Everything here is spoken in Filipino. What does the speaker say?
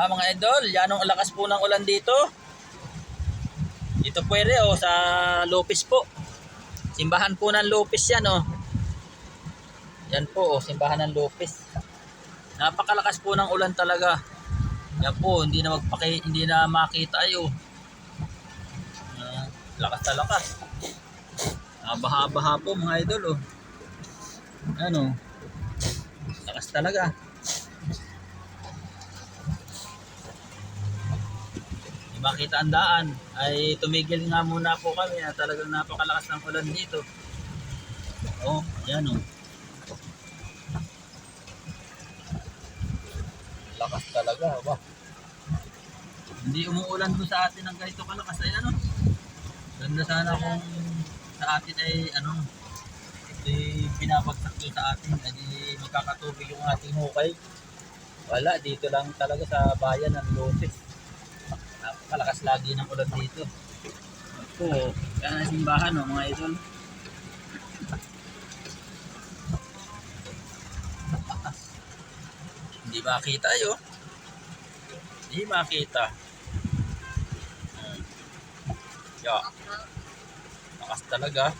Ah, mga idol, yan ang lakas po ng ulan dito. Dito pwede oh, sa Lopez po. Simbahan po ng Lopez yan oh. Yan po oh, simbahan ng Lopez. Napakalakas po ng ulan talaga. Yan po, hindi na magpaki, hindi na makita ayo. Ah, lakas na lakas. Ah, baha-baha po mga idol oh. Ano? Lakas talaga. Makita ang daan. Ay tumigil nga muna po kami na talagang napakalakas ng ulan dito. Oh, yan oh. Lakas talaga, ba? Hindi umuulan po sa atin ng ganito kalakas ay ano. Ganda sana kung sa atin ay ano, di pinapagsak sa atin, ay di magkakatubig yung ating hukay. Wala, dito lang talaga sa bayan ng Lopez. Napakalakas lagi ng ulan dito. Ako, yan ang simbahan no, mga idol. Hindi makita yun. Hindi makita. Hmm. Yeah. Lakas talaga.